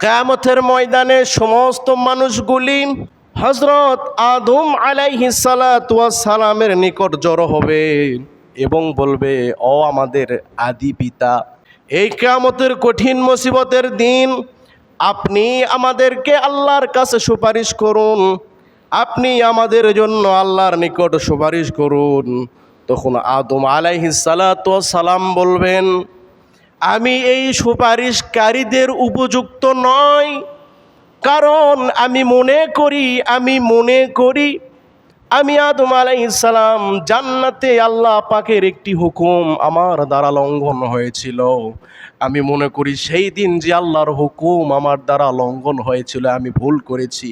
কেয়ামতের ময়দানে সমস্ত মানুষগুলি হজরত আদম সালামের নিকট জড়ো হবে এবং বলবে, ও আমাদের আদি পিতা, এই কেয়ামতের কঠিন মুসিবতের দিন আপনি আমাদেরকে আল্লাহর কাছে সুপারিশ করুন। আপনি আমাদের জন্য আল্লাহর নিকট সুপারিশ করুন। তখন আদম সালাম বলবেন আমি এই সুপারিশকারীদের উপযুক্ত নয় কারণ আমি মনে করি, আমি মনে করি, আমি আদম আলাইসালাম জান্নাতে আল্লাহ পাকের একটি হুকুম আমার দ্বারা লঙ্ঘন হয়েছিল। আমি মনে করি সেই দিন যে আল্লাহর হুকুম আমার দ্বারা লঙ্ঘন হয়েছিল, আমি ভুল করেছি।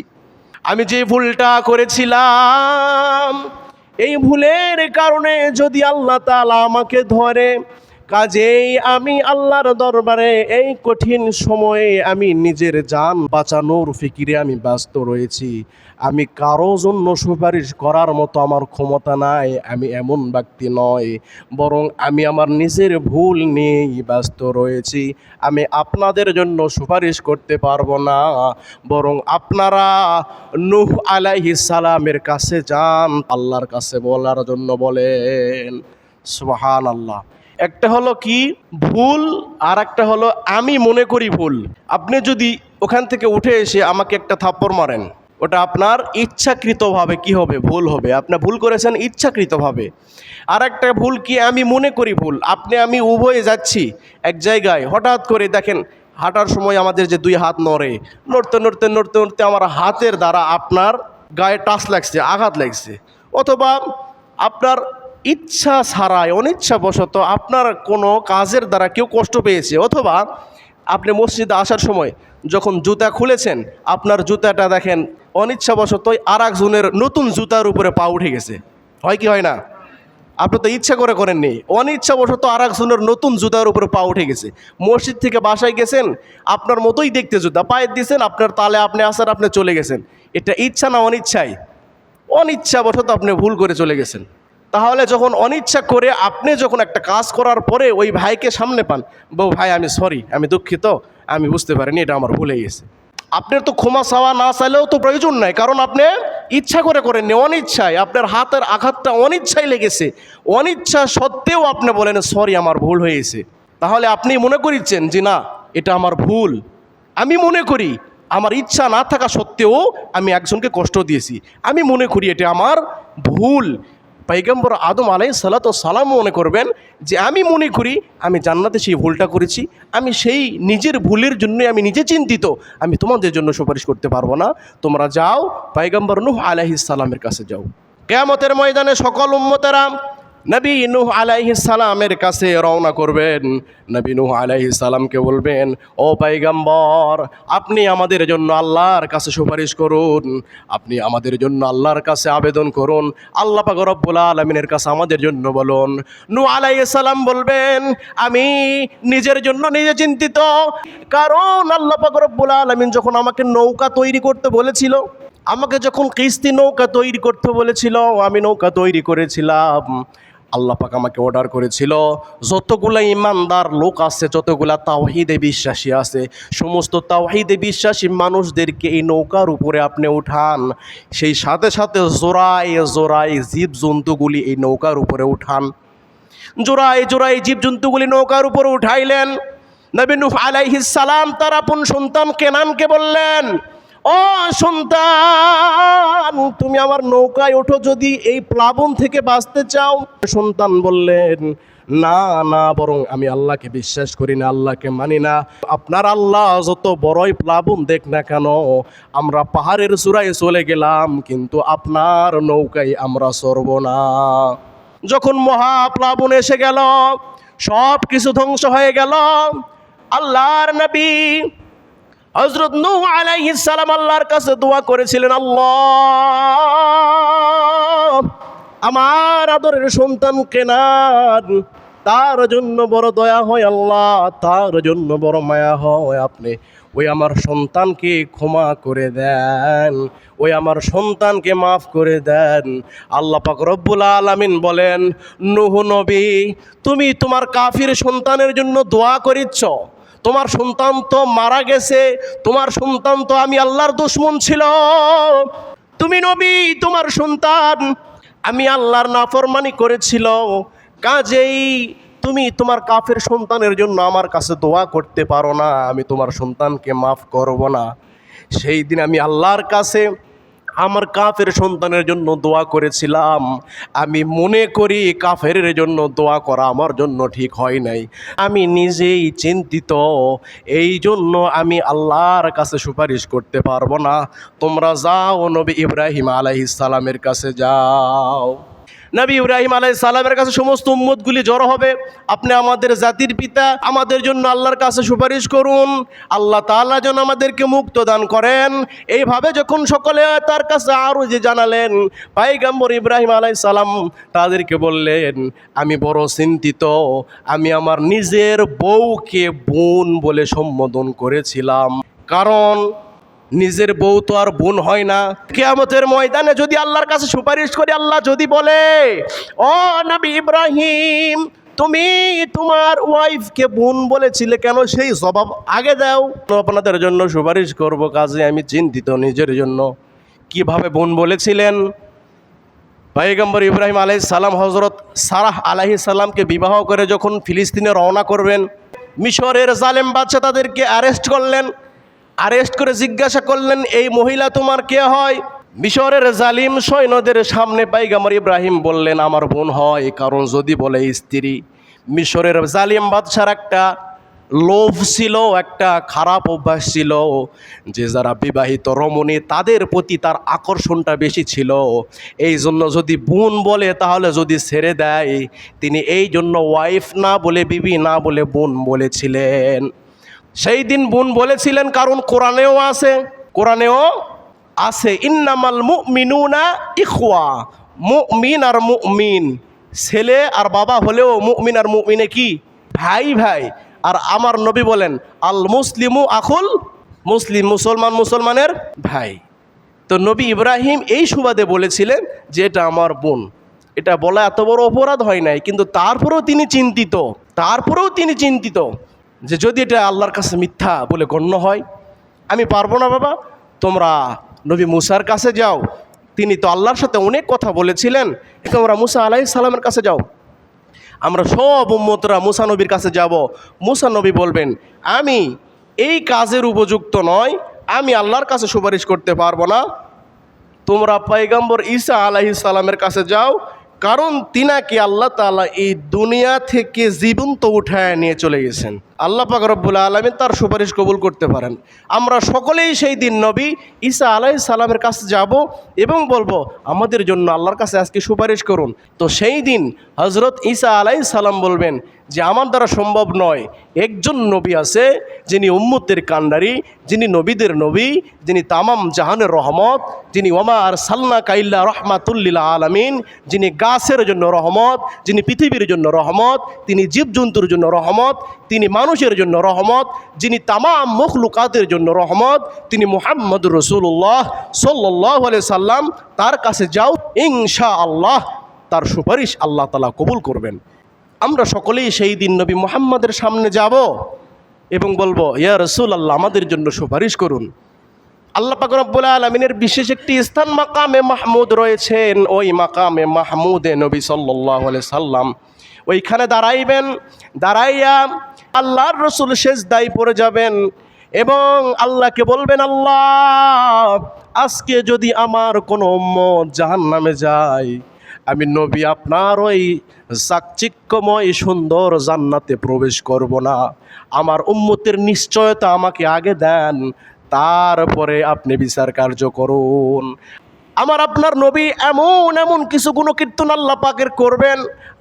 আমি যে ভুলটা করেছিলাম, এই ভুলের কারণে যদি আল্লাহ তালা আমাকে ধরে কাজেই আমি আল্লাহর দরবারে এই কঠিন সময়ে আমি নিজের যান বাঁচানোর ফিকিরে আমি ব্যস্ত রয়েছি। আমি কারও জন্য সুপারিশ করার মতো আমার ক্ষমতা নাই, আমি এমন ব্যক্তি নয় বরং আমি আমার নিজের ভুল নিয়েই ব্যস্ত রয়েছি। আমি আপনাদের জন্য সুপারিশ করতে পারব না, বরং আপনারা নুহ আলাইহিস সালামের কাছে যান, আল্লাহর কাছে বলার জন্য বলেন। সুবহান আল্লাহ একটা হলো কি ভুল আর একটা হলো আমি মনে করি ভুল। আপনি যদি ওখান থেকে উঠে এসে আমাকে একটা থাপ্পড় মারেন, ওটা আপনার ইচ্ছাকৃতভাবে কি হবে? ভুল হবে। আপনি ভুল করেছেন ইচ্ছাকৃতভাবে। আর একটা ভুল কি, আমি মনে করি ভুল। আপনি, আমি উভয়ে যাচ্ছি এক জায়গায়, হঠাৎ করে দেখেন হাঁটার সময় আমাদের যে দুই হাত নড়ে, নড়তে নড়তে নড়তে নড়তে আমার হাতের দ্বারা আপনার গায়ে টাচ লাগছে, আঘাত লাগছে। অথবা আপনার ইচ্ছা ছাড়াই, অনিচ্ছাবশত আপনার কোনো কাজের দ্বারা কেউ কষ্ট পেয়েছে। অথবা আপনি মসজিদে আসার সময় যখন জুতা খুলেছেন, আপনার জুতাটা দেখেন অনিচ্ছাবশতই আর একজনের নতুন জুতার উপরে পা উঠে গেছে। হয় কি, হয় না? আপনি তো ইচ্ছা করে করেননি। অনিচ্ছাবশত আর একজনের নতুন জুতার উপরে পা উঠে গেছে। মসজিদ থেকে বাসায় গেছেন, আপনার মতোই দেখতে জুতা। পায়ের দিয়েছেন আপনার তালে আপনি আসার আপনি চলে গেছেন। এটা ইচ্ছা না অনিচ্ছাই? অনিচ্ছাবশত আপনি ভুল করে চলে গেছেন। তাহলে যখন অনিচ্ছা করে আপনি যখন একটা কাজ করার পরে ওই ভাইকে সামনে পান, বউ, ভাই, আমি সরি আমি দুঃখিত, আমি বুঝতে পারিনি, এটা আমার ভুলে গেছে। আপনার তো ক্ষমা চাওয়া না চাইলেও তো প্রয়োজন নাই, কারণ আপনি ইচ্ছা করে করেননি, অনিচ্ছায়। আপনার হাতের আঘাতটা অনিচ্ছায় লেগেছে। অনিচ্ছা সত্ত্বেও আপনি বলেন সরি আমার ভুল হয়েছে তাহলে আপনি মনে করিচ্ছেন যে, না, এটা আমার ভুল। আমি মনে করি, আমার ইচ্ছা না থাকা সত্ত্বেও আমি একজনকে কষ্ট দিয়েছি। আমি মনে করি এটা আমার ভুল। পাইগম্বর আদম আলাই সালাত সালাম মনে করবেন যে আমি মনে করি আমি জান্নাতে সেই ভুলটা করেছি, আমি সেই নিজের ভুলের জন্য আমি নিজে চিন্তিত, আমি তোমাদের জন্য সুপারিশ করতে পারব না। তোমরা যাও পাইগম্বর নুহ আলাইহিস সালামের কাছে যাও। কেয়ামতের ময়দানে সকল উম্মতেরা নবী নূহ সালামের কাছে রওনা করবেন। নবী নূহ সালামকে বলবেন, ও পাইগাম্বর আপনি আমাদের জন্য আল্লাহর কাছে সুপারিশ করুন। আপনি আমাদের জন্য আল্লাহর কাছে আবেদন করুন। আল্লাহ পাক রব্বুল আলমিনের কাছে আমাদের জন্য বলুন। নূ সালাম বলবেন, আমি নিজের জন্য নিজে চিন্তিত। কারণ আল্লাহ পাক রব্বুল আলমিন যখন আমাকে নৌকা তৈরি করতে বলেছিল, আমাকে যখন কিস্তি নৌকা তৈরি করতে বলেছিল, আমি নৌকা তৈরি করেছিলাম। আল্লাহ পাক আমাকে অর্ডার করেছিল। যতগুলা ইমানদার লোক আছে, যতগুলা তাওহিদে বিশ্বাসী আছে, সমস্ত তাওহিদে বিশ্বাসী মানুষদেরকে এই নৌকার উপরে আপনি উঠান। সেই সাথে সাথে জোড়ায় জোড়ায় জীব জন্তুগুলি এই নৌকার উপরে উঠান। জোড়ায় জোড়ায় জীব জন্তুগুলি নৌকার উপরে উঠাইলেন। নবী নূহ আলাইহিস সালাম তার আপন সন্তান কেনানকে বললেন ও সন্তান, তুমি আমার নৌকায় ওঠো যদি এই প্লাবন থেকে বাঁচতে চাও। সন্তান বললেন, না না, বরং আমি আল্লাহকে বিশ্বাস করি না, আল্লাহকে মানি না। আপনার আল্লাহ যত বড়ই প্লাবন দেখ না কেন, আমরা পাহাড়ের চূড়ায় চলে গেলাম, কিন্তু আপনার নৌকায় আমরা সরব না। যখন মহাপ্লাবন এসে গেল সব কিছু ধ্বংস হয়ে গেল। আল্লাহর নবী হজরত নূহ আলাইহিস সালাম আল্লাহর কাছে দোয়া করেছিলেন, আল্লাহ, আমার আদরের সন্তান কেনান তার জন্য বড় দয়া হয় আল্লাহ, তার জন্য বড় মায়া হয় আপনি। ওই আমার সন্তানকে ক্ষমা করে দেন, ওই আমার সন্তানকে মাফ করে দেন। আল্লাহ পাক রব্বুল আলামিন বলেন, নুহ নবী, তুমি তোমার কাফির সন্তানের জন্য দোয়া করিচ্ছ? তোমার সন্তান তো মারা গেছে, তোমার সন্তান তো আমি আল্লাহর দুশ্মন ছিল। তুমি নবী, তোমার সন্তান আমি আল্লাহর নাফরমানি করেছিল। কাজেই তুমি তোমার কাফের সন্তানের জন্য আমার কাছে দোয়া করতে পারো না, আমি তোমার সন্তানকে মাফ করব না। সেই দিন আমি আল্লাহর কাছে আমার কাফের সন্তানের জন্য দোয়া করেছিলাম। আমি মনে করি কাফের জন্য দোয়া করা আমার জন্য ঠিক হয় নাই। আমি নিজেই চিন্তিত, এই জন্য আমি আল্লাহর কাছে সুপারিশ করতে পারব না। তোমরা যাও নবী ইব্রাহিম আলাইসালামের সালামের কাছে যাও। নবী ইব্রাহিম আলাই সালামের কাছে সমস্ত উম্মতগুলি জড়ো হবে। আপনি আমাদের জাতির পিতা, আমাদের জন্য আল্লাহর কাছে সুপারিশ করুন। আল্লাহ তাআলা যেন আমাদেরকে মুক্ত দান করেন। এইভাবে যখন সকলে তার কাছে আরও যে জানালেন, পাইগাম্বর ইব্রাহিম আলাই সালাম তাদেরকে বললেন, আমি বড় চিন্তিত। আমি আমার নিজের বউকে বোন বলে সম্বোধন করেছিলাম। কারণ নিজের বউ তো আর বোন হয় না। কেয়ামতের ময়দানে যদি আল্লাহর কাছে সুপারিশ করি, আল্লাহ যদি বলে, ও নবী ইব্রাহিম, তুমি তোমার ওয়াইফকে বোন বলেছিলে কেন? সেই জবাব আগে দাও। আপনাদের জন্য সুপারিশ করব কাজে, আমি চিন্তিত নিজের জন্য। কীভাবে বোন বলেছিলেন? পাইগম্বর ইব্রাহিম আলাই সালাম হজরত সারাহ আলাহি সাল্লামকে বিবাহ করে যখন ফিলিস্তিনে রওনা করবেন, মিশরের জালেম বাচ্চা তাদেরকে অ্যারেস্ট করলেন। অ্যারেস্ট করে জিজ্ঞাসা করলেন, এই মহিলা তোমার কে হয়? মিশরের জালিম সৈন্যদের সামনে পাইগামর ইব্রাহিম বললেন, আমার বোন হয়, কারণ যদি বলে স্ত্রী। মিশরের জালিম বাদশার একটা লোভ ছিল, একটা খারাপ অভ্যাস ছিল, যে যারা বিবাহিত রমণী, তাদের প্রতি তার আকর্ষণটা বেশি ছিল। এই জন্য যদি বোন বলে, তাহলে যদি ছেড়ে দেয়। তিনি এই জন্য ওয়াইফ না বলে, বিবি না বলে বোন বলেছিলেন। সেই দিন বোন বলেছিলেন, কারণ কোরআনেও আছে কোরআনেও আছে, ইন্নামাল মুমিনুনা ইখওয়া মুমিন আর মুমিন। ছেলে আর বাবা হলেও মুমিন আর মুমিনে কি? ভাই ভাই। আর আমার নবী বলেন, আল মুসলিমু আখুল মুসলিম মুসলমান মুসলমানের ভাই। তো নবী ইব্রাহিম এই সুবাদে বলেছিলেন যে এটা আমার বোন। এটা বলা এত বড় অপরাধ হয় নাই, কিন্তু তারপরেও তিনি চিন্তিত, তারপরেও তিনি চিন্তিত। যে যদি এটা আল্লাহর কাছে মিথ্যা বলে গণ্য হয়, আমি পারব না বাবা। তোমরা নবী মুসার কাছে যাও। তিনি তো আল্লাহর সাথে অনেক কথা বলেছিলেন। তোমরা মুসা আলাহি সালামের কাছে যাও। আমরা সব উম্মতরা মুসা নবীর কাছে যাব। মুসা নবী বলবেন, আমি এই কাজের উপযুক্ত নয়। আমি আল্লাহর কাছে সুপারিশ করতে পারব না। তোমরা পয়গম্বর ঈসা আলাহি সালামের কাছে যাও। কারণ তিনাকে আল্লাহ তাআলা এই দুনিয়া থেকে জীবন্ত উঠায় নিয়ে চলে গেছেন। আল্লাহ পাক রব্বুল আলমিন তার সুপারিশ কবুল করতে পারেন। আমরা সকলেই সেই দিন নবী ঈসা আলাহি সালামের কাছে যাব এবং বলব, আমাদের জন্য আল্লাহর কাছে আজকে সুপারিশ করুন। তো সেই দিন হজরত ঈসা আলাহি সালাম বলবেন যে, আমার দ্বারা সম্ভব নয়। একজন নবী আছে যিনি উম্মতের কান্ডারি যিনি নবীদের নবী, যিনি তামাম জাহানের রহমত, যিনি ওমা আর সাল্লা কাইল্লা রহমাতুল্লিল আলমিন, যিনি গাছের জন্য রহমত, যিনি পৃথিবীর জন্য রহমত, তিনি জীবজন্তুর জন্য রহমত, তিনি মানুষের জন্য রহমত, যিনি তামাম মখলুকাতের জন্য রহমত, তিনি মোহাম্মদ রসুল্লাহ সাল্লাহ সাল্লাম। তার কাছে যাও ইনশা আল্লাহ তার সুপারিশ আল্লাহ তালা কবুল করবেন। আমরা সকলেই সেই দিন নবী মোহাম্মদের সামনে যাব এবং বলব, ইয়া রসুল আল্লাহ আমাদের জন্য সুপারিশ করুন। আল্লাহ পাক রব্বুল আলমিনের বিশেষ একটি স্থান মাকামে মাহমুদ রয়েছেন। ওই মাকামে মাহমুদে নবী সাল্লাহ সাল্লাম। ওইখানে দাঁড়াইবেন, দাঁড়াইয়া আল্লাহর রসুল শেষ দায়ী পড়ে যাবেন এবং আল্লাহকে বলবেন, আল্লাহ, আজকে যদি আমার কোনো উম্মত জাহান নামে যায়, আমি নবী আপনার ওই চাকচিক্যময় সুন্দর জান্নাতে প্রবেশ করব না। আমার উম্মতের নিশ্চয়তা আমাকে আগে দেন, তারপরে আপনি বিচার কার্য করুন। আমার আপনার নবী এমন এমন কিছু গুণকীর্তন আল্লাহ পাকের করবেন।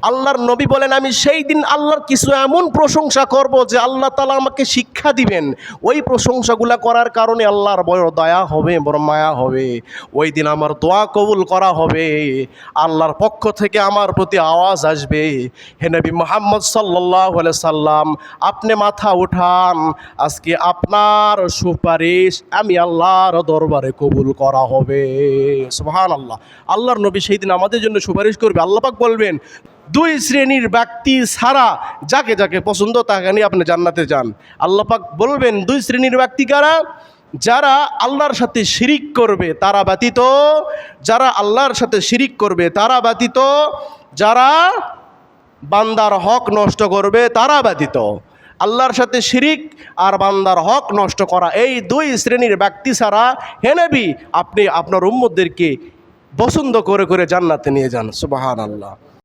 আল্লাহর নবী বলেন, আমি সেই দিন আল্লাহর কিছু এমন প্রশংসা করব যে আল্লাহ তালা আমাকে শিক্ষা দিবেন। ওই প্রশংসাগুলা করার কারণে আল্লাহর বড় দয়া হবে, বড় মায়া হবে। ওই দিন আমার দোয়া কবুল করা হবে। আল্লাহর পক্ষ থেকে আমার প্রতি আওয়াজ আসবে। হে নবী মোহাম্মদ সাল্লাহ সাল্লাম, আপনি মাথা উঠান। আজকে আপনার সুপারিশ আমি আল্লাহর দরবারে কবুল করা হবে। সুবহান আল্লাহ আল্লাহর নবী সেই দিন আমাদের জন্য সুপারিশ করবে। আল্লাহ পাক বলবেন, দুই শ্রেণির ব্যক্তি ছাড়া যাকে যাকে পছন্দ তাকে নিয়ে আপনি জান্নাতে যান। আল্লাহ পাক বলবেন, দুই শ্রেণির ব্যক্তি কারা? যারা আল্লাহর সাথে শিরিক করবে, তারা ব্যতীত, যারা আল্লাহর সাথে শিরিক করবে, তারা ব্যতীত, যারা বান্দার হক নষ্ট করবে, তারা ব্যতীত। আল্লাহর সাথে শিরিক আর বান্দার হক নষ্ট করা, এই দুই শ্রেণির ব্যক্তি ছাড়া হেনেবি আপনি আপনার উম্মদেরকে পছন্দ করে করে জান্নাতে নিয়ে যান। সুবাহান আল্লাহ